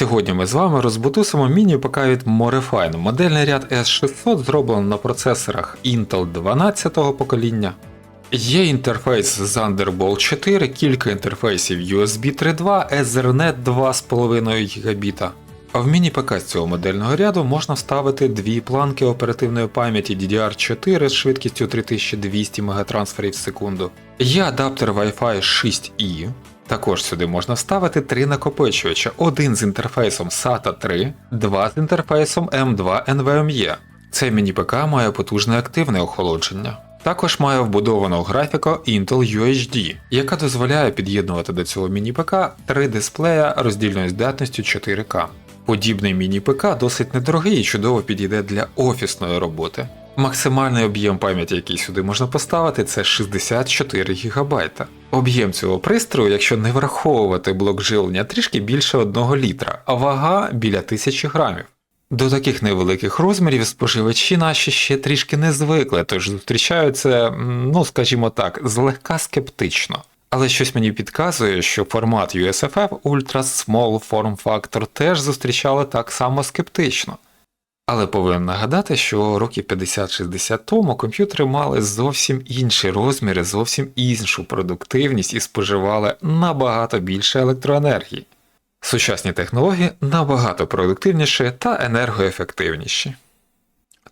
Сьогодні ми з вами розбутусимо міні-ПК від Morefine. Модельний ряд S600 зроблено на процесорах Intel 12-го покоління. Є інтерфейс Thunderbolt 4, кілька інтерфейсів USB 3.2, Ethernet 2,5 ГБ. В міні-ПК з цього модельного ряду можна вставити дві планки оперативної пам'яті DDR4 з швидкістю 3200 МТ в секунду. Є адаптер Wi-Fi 6E. Також сюди можна вставити три накопичувача: один з інтерфейсом SATA 3, два з інтерфейсом M2 NVMe. Цей міні-ПК має потужне активне охолодження. Також має вбудовану графіку Intel UHD, яка дозволяє під'єднувати до цього міні-ПК три дисплея роздільною здатністю 4К. Подібний міні-ПК досить недорогий і чудово підійде для офісної роботи. Максимальний об'єм пам'яті, який сюди можна поставити, це 64 ГБ. Об'єм цього пристрою, якщо не враховувати блок живлення, трішки більше 1 літра, а вага біля 1000 грамів. До таких невеликих розмірів споживачі наші ще трішки не звикли, тож зустрічаються, ну скажімо так, злегка скептично. Але щось мені підказує, що формат USFF Ultra Small Form Factor теж зустрічали так само скептично. Але повинен нагадати, що років 50-60 тому комп'ютери мали зовсім інші розміри, зовсім іншу продуктивність і споживали набагато більше електроенергії. Сучасні технології набагато продуктивніші та енергоефективніші.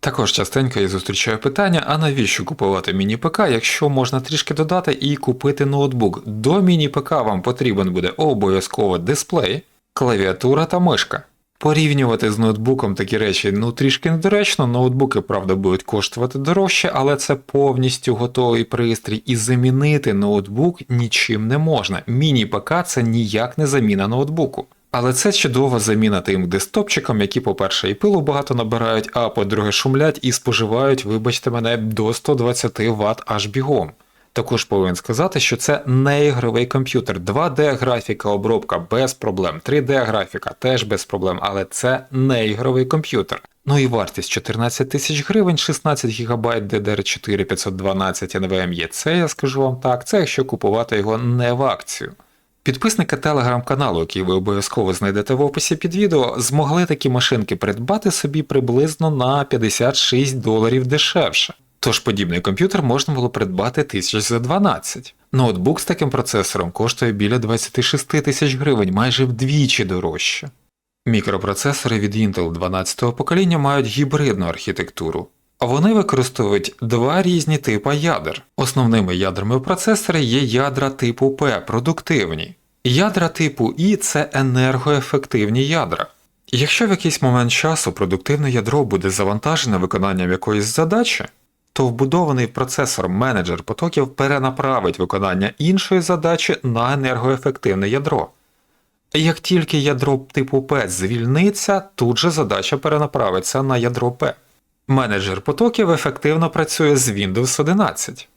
Також частенько я зустрічаю питання, а навіщо купувати міні-ПК, якщо можна трішки додати і купити ноутбук. До міні-ПК вам потрібен буде обов'язково дисплей, клавіатура та мишка. Порівнювати з ноутбуком такі речі ну трішки недоречно, ноутбуки, правда, будуть коштувати дорожче, але це повністю готовий пристрій, і замінити ноутбук нічим не можна. Міні-ПК це ніяк не заміна ноутбуку. Але це чудова заміна тим десктопчикам, які, по-перше, і пилу багато набирають, а по-друге, шумлять і споживають, вибачте мене, до 120 Вт аж бігом. Також повинен сказати, що це не ігровий комп'ютер. 2D графіка, обробка без проблем, 3D графіка теж без проблем, але це не ігровий комп'ютер. Ну і вартість 14 тисяч гривень, 16 ГБ DDR4 512 NVMe. Це я скажу вам так, це якщо купувати його не в акцію. Підписники телеграм-каналу, який ви обов'язково знайдете в описі під відео, змогли такі машинки придбати собі приблизно на 56 доларів дешевше. Тож подібний комп'ютер можна було придбати тисяч за 12. Ноутбук з таким процесором коштує біля 26 тисяч гривень, майже вдвічі дорожче. Мікропроцесори від Intel 12-го покоління мають гібридну архітектуру. А вони використовують два різні типи ядер. Основними ядрами процесорі є ядра типу P, продуктивні. Ядра типу І це енергоефективні ядра. Якщо в якийсь момент часу продуктивне ядро буде завантажене виконанням якоїсь задачі, то вбудований в процесор менеджер потоків перенаправить виконання іншої задачі на енергоефективне ядро. Як тільки ядро типу P звільниться, тут же задача перенаправиться на ядро P. Менеджер потоків ефективно працює з Windows 11.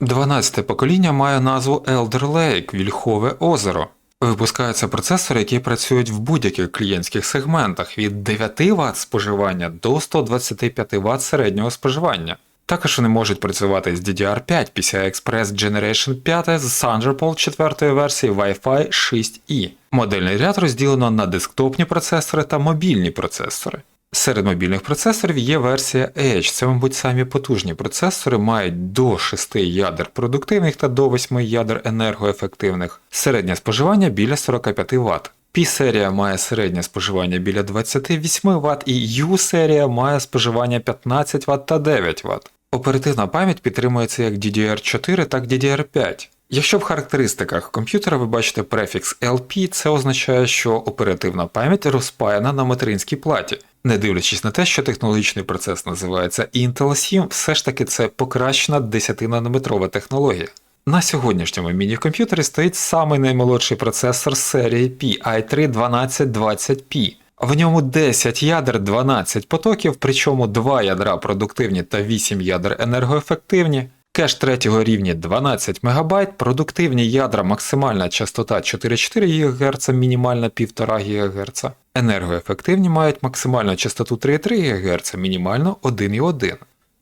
12 покоління має назву Elder Lake Вільхове озеро. Випускаються процесори, які працюють в будь-яких клієнтських сегментах від 9 Вт споживання до 125 Вт середнього споживання. Також вони можуть працювати з DDR5 PCI Express Generation 5 з Thunderbolt 4 версії Wi-Fi 6E. Модельний ряд розділено на десктопні процесори та мобільні процесори. Серед мобільних процесорів є версія Edge, це, мабуть, самі потужні процесори мають до 6 ядер продуктивних та до 8 ядер енергоефективних, середнє споживання біля 45 Вт. P-серія має середнє споживання біля 28 Вт і U-серія має споживання 15 Вт та 9 Вт. Оперативна пам'ять підтримується як DDR4, так і DDR5. Якщо в характеристиках комп'ютера ви бачите префікс LP, це означає, що оперативна пам'ять розпаяна на материнській платі. Не дивлячись на те, що технологічний процес називається Intel 7, все ж таки це покращена 10-нанометрова технологія. На сьогоднішньому міні-комп'ютері стоїть самий наймолодший процесор серії P i3 1220P. В ньому 10 ядер, 12 потоків, причому 2 ядра продуктивні та 8 ядер енергоефективні. Кеш третього рівня 12 МБ, продуктивні ядра, максимальна частота 4,4 ГГц, мінімальна 1,5 ГГц. Енергоефективні мають максимальну частоту 3,3 ГГц, мінімально 1,1.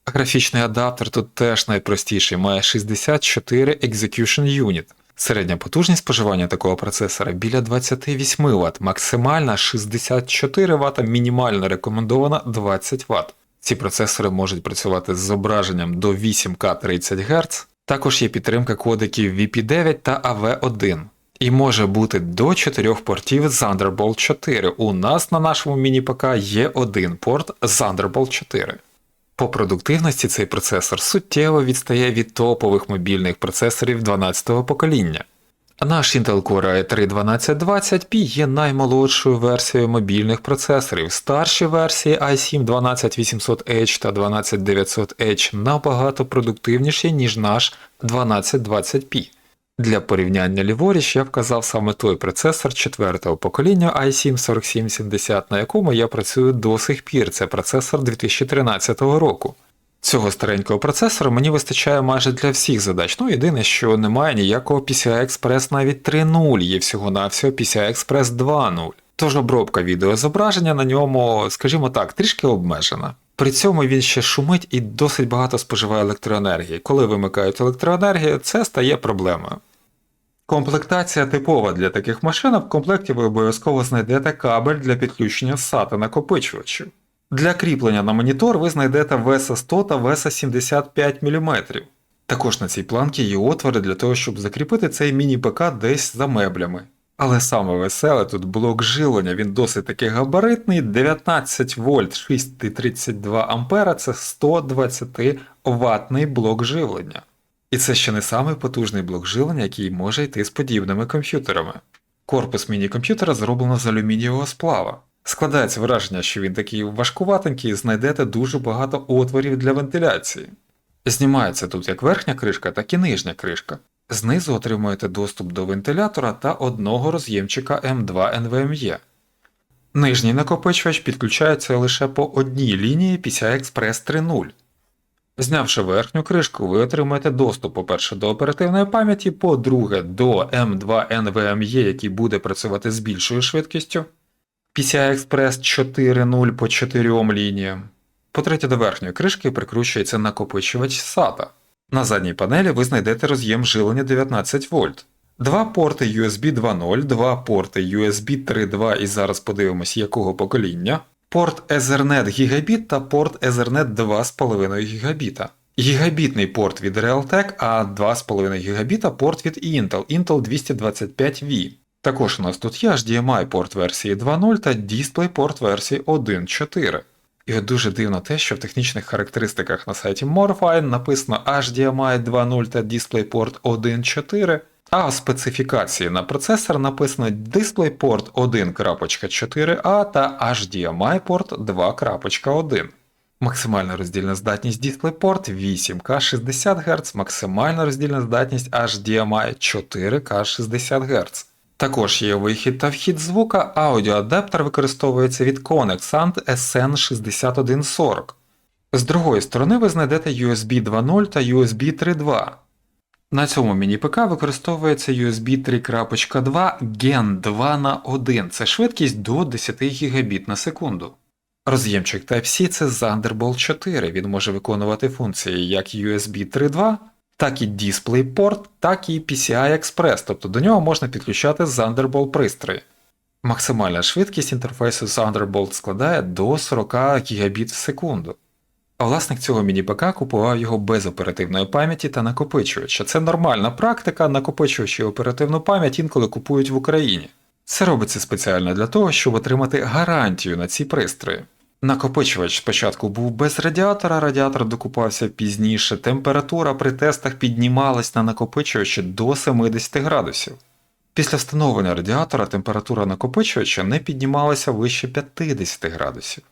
Графічний адаптер тут теж найпростіший, має 64 Execution Unit. Середня потужність споживання такого процесора біля 28 Вт, максимальна 64 Вт, мінімально рекомендована 20 Вт. Ці процесори можуть працювати з зображенням до 8К 30 Гц. Також є підтримка кодеків VP9 та AV1. І може бути до 4 портів Thunderbolt 4. У нас на нашому міні-ПК є один порт Thunderbolt 4. По продуктивності цей процесор суттєво відстає від топових мобільних процесорів 12-го покоління. Наш Intel Core i3 1220P є наймолодшою версією мобільних процесорів. Старші версії i7 12800H та 12900H набагато продуктивніші, ніж наш 1220P. Для порівняння ліворіч я вказав саме той процесор 4-го покоління i7 4770, на якому я працюю до сих пір. Це процесор 2013 року. Цього старенького процесора мені вистачає майже для всіх задач. Ну єдине, що немає ніякого PCI Express навіть 3.0, є всього-навсього PCI Express 2.0. Тож обробка відеозображення на ньому, скажімо так, трішки обмежена. При цьому він ще шумить і досить багато споживає електроенергії. Коли вимикають електроенергію, це стає проблемою. Комплектація типова для таких машин, в комплекті ви обов'язково знайдете кабель для підключення SATA накопичувачів. Для кріплення на монітор ви знайдете VESA 100 та VESA 75 мм. Також на цій планці є отвори для того, щоб закріпити цей міні-ПК десь за меблями. Але саме веселе тут блок живлення, він досить таки габаритний, 19 вольт 632 ампера це 120 ватний блок живлення. І це ще не самий потужний блок живлення, який може йти з подібними комп'ютерами. Корпус міні-комп'ютера зроблено з алюмінієвого сплава. Складається враження, що він такий важкуватенький, і знайдете дуже багато отворів для вентиляції. Знімається тут як верхня кришка, так і нижня кришка. Знизу отримуєте доступ до вентилятора та одного роз'ємчика М2 NVMe. Нижній накопичувач підключається лише по одній лінії PCI Express 3.0. Знявши верхню кришку, ви отримаєте доступ, по-перше, до оперативної пам'яті, по-друге, до M2 NVMe, який буде працювати з більшою швидкістю. PCI Express 4.0 по 4 лініям. По-третє, до верхньої кришки прикручується накопичувач SATA. На задній панелі ви знайдете роз'єм живлення 19 вольт. Два порти USB 2.0, два порти USB 3.2 і зараз подивимось якого покоління, порт Ethernet Гігабіт та порт Ethernet 2,5 ГБ. Гігабітний порт від Realtek, а 2,5 ГБ порт від Intel, Intel 225V. Також у нас тут є HDMI порт версії 2.0 та DisplayPort версії 1.4. І от дуже дивно те, що в технічних характеристиках на сайті Morfine написано HDMI 2.0 та DisplayPort 1.4, а у специфікації на процесор написано DisplayPort 1.4a та HDMI порт 2.1. Максимальна роздільна здатність DisplayPort 8К 60 Гц, максимальна роздільна здатність HDMI 4К 60 Гц. Також є вихід та вхід звука, аудіоадаптер використовується від Conexant SN6140. З другої сторони ви знайдете USB 2.0 та USB 3.2. На цьому міні-ПК використовується USB 3.2 Gen 2 на 1 це швидкість до 10 Гбіт на секунду. Роз'ємчик Type-C це Thunderbolt 4, він може виконувати функції як USB 3.2 так і DisplayPort, так і PCI Express, тобто до нього можна підключати Thunderbolt пристрої. Максимальна швидкість інтерфейсу Thunderbolt складає до 40 Гб в секунду. А власник цього міні-ПК купував його без оперативної пам'яті та накопичувача. Це нормальна практика, накопичувачі оперативну пам'ять інколи купують в Україні. Це робиться спеціально для того, щоб отримати гарантію на ці пристрої. Накопичувач спочатку був без радіатора, радіатор докупався пізніше, температура при тестах піднімалась на накопичувачі до 70 градусів. Після встановлення радіатора температура накопичувача не піднімалася вище 50 градусів.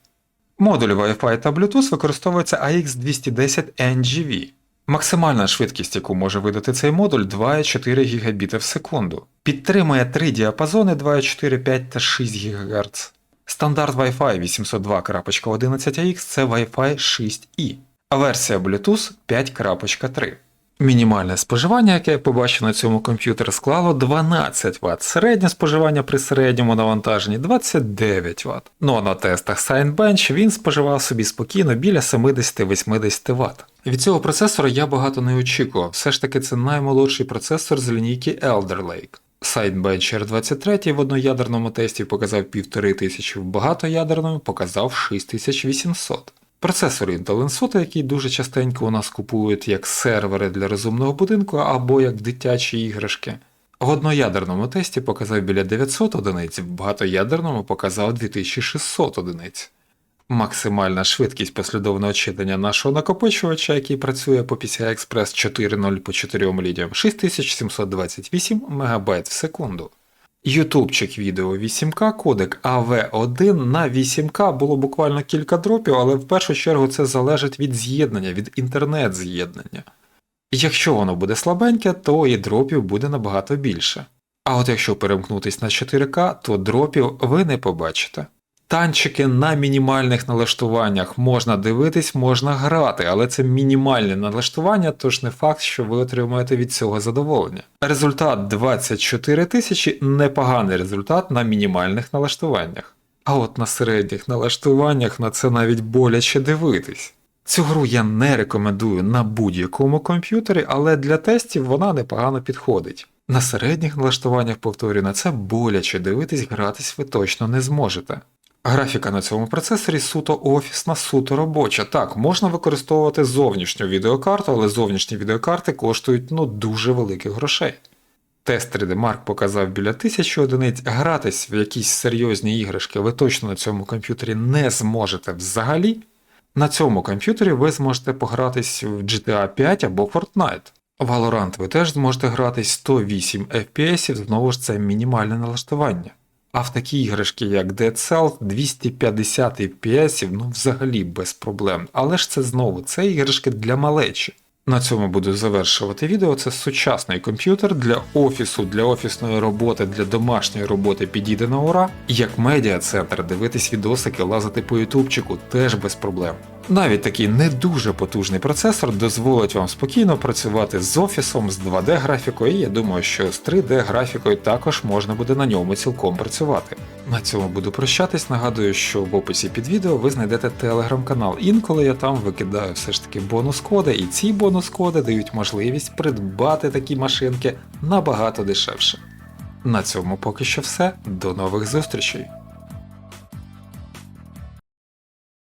Модуль Wi-Fi та Bluetooth використовується AX210 NGV. Максимальна швидкість, яку може видати цей модуль 2,4 Гбіт в секунду. Підтримує три діапазони 2,4, 5 та 6 ГГц. Стандарт Wi-Fi 802.11ax це Wi-Fi 6E, а версія Bluetooth 5.3. Мінімальне споживання, яке я побачив на цьому комп'ютері, склало 12 Вт. Середнє споживання при середньому навантаженні 29 Вт. Ну а на тестах Signbench він споживав собі спокійно біля 70-80 Вт. Від цього процесора я багато не очікував, все ж таки це наймолодший процесор з лінійки Elder Lake. Sidebench R23 в одноядерному тесті показав 1500, в багатоядерному показав 6800. Процесор Intel Insota, який дуже частенько у нас купують як сервери для розумного будинку або як дитячі іграшки. В одноядерному тесті показав біля 900 одиниць, в багатоядерному показав 2600 одиниць. Максимальна швидкість послідовного читання нашого накопичувача, який працює по PCI Express 4.0 по 4 лініям, 6728 МБ в секунду. Ютубчик відео 8К, кодек AV1 на 8К було буквально кілька дропів, але в першу чергу це залежить від з'єднання, від інтернет-з'єднання. Якщо воно буде слабеньке, то і дропів буде набагато більше. А от якщо перемкнутись на 4К, то дропів ви не побачите. Танчики на мінімальних налаштуваннях можна дивитись, можна грати, але це мінімальне налаштування, тож не факт, що ви отримаєте від цього задоволення. Результат 24 тисячі непоганий результат на мінімальних налаштуваннях. А от на середніх налаштуваннях на це навіть боляче дивитись. Цю гру я не рекомендую на будь-якому комп'ютері, але для тестів вона непогано підходить. На середніх налаштуваннях, повторюю, на це боляче дивитись, гратись ви точно не зможете. Графіка на цьому процесорі суто офісна, суто робоча. Так, можна використовувати зовнішню відеокарту, але зовнішні відеокарти коштують ну дуже великих грошей. Тест 3D Mark показав біля 1000 одиниць, гратись в якісь серйозні іграшки ви точно на цьому комп'ютері не зможете взагалі. На цьому комп'ютері ви зможете погратись в GTA 5 або Fortnite. Valorant ви теж зможете гратись 108 FPS, знову ж це мінімальне налаштування. А в такі іграшки, як Dead Cell, 250 FPS, ну взагалі без проблем. Але ж це знову це іграшки для малечі. На цьому буду завершувати відео. Це сучасний комп'ютер для офісу, для офісної роботи, для домашньої роботи підійде на ура. Як медіа-центр, дивитись відосики, лазити по ютубчику теж без проблем. Навіть такий не дуже потужний процесор дозволить вам спокійно працювати з офісом, з 2D графікою, і я думаю, що з 3D графікою також можна буде на ньому цілком працювати. На цьому буду прощатись. Нагадую, що в описі під відео ви знайдете телеграм-канал. Інколи я там викидаю все ж таки бонус-коди, і ці бонус-коди дають можливість придбати такі машинки набагато дешевше. На цьому поки що все. До нових зустрічей!